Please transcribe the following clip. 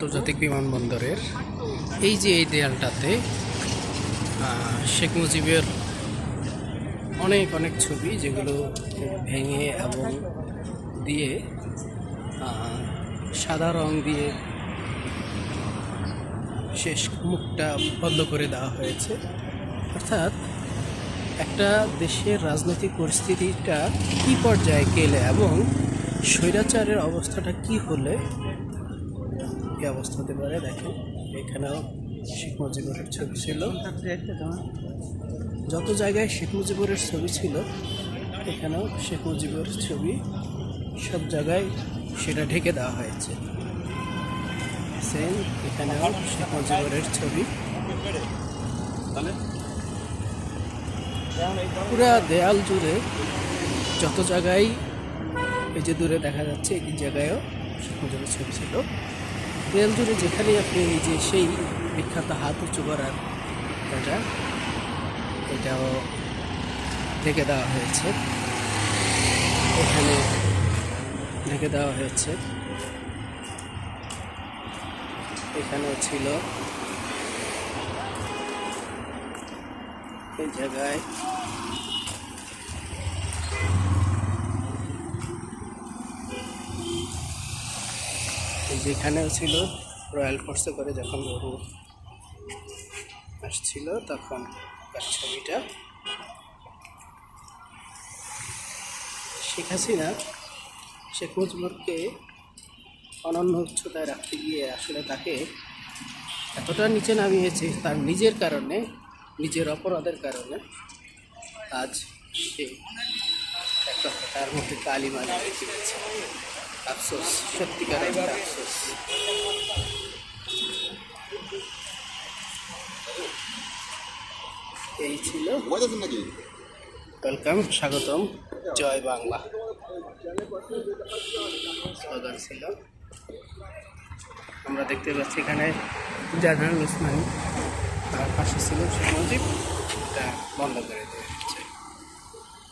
আন্তর্জাতিক বিমানবন্দরের এই যে এই দেয়ালটাতে শেখ মুজিবের অনেক অনেক ছবি যেগুলো ভেঙে এবং দিয়ে সাদা রং দিয়ে শেষ মুখটা বন্ধ করে দেওয়া হয়েছে। অর্থাৎ একটা দেশের রাজনৈতিক পরিস্থিতিটা কী পর্যায়ে গেলে এবং স্বৈরাচারের অবস্থাটা কি হলে কি অবস্থা হতে পারে? দেখেন, এখানেও শেখ মুজিবুরের ছবি ছিল। যত জায়গায় শেখ মুজিবুরের ছবি ছিল, এখানেও শেখ মুজিবুরের ছবি সব জায়গায় সেটা ঢেকে দেওয়া হয়েছে। সেম এখানেও শেখ মুজিবুরের ছবি। পুরা দেয়াল জুড়ে যত জায়গায়, এই যে দূরে দেখা যাচ্ছে এই জায়গায়ও শেখ মুজিবের ছবি ছিল। দেয়াল জুড়ে যেখানেই আপনি এই যে সেই বিখ্যাত হাত উঁচু করার এটা এটাও ঢেকে দেওয়া হয়েছে। এখানে ঢেকে দেওয়া হয়েছে। এখানেও ছিল। এই জায়গায় যেখানেও ছিল রয়্যাল ফোর্সে করে যখন গরু আসছিল, তখন তার ছবিটা শেখ হাসিনা, শেখ মুজিবুরকে অনন্য উচ্চতায় রাখতে গিয়ে আসলে তাকে এতটা নিচে নামিয়েছে তার নিজের কারণে, নিজের অপরাধের কারণে। আজ সে একটা তার মধ্যে কালি মালি রেখে গেছে আফসোস সত্যিকার একটা আফসোস। এই ছিল ওয়েলকাম স্বাগতম জয় বাংলা। স্লোগান ছিল। আমরা দেখতে পাচ্ছি এখানে জেনারেল উসমানী তার পাশে ছিল শেখ মুজিব এটা বন্ধ করে দেয়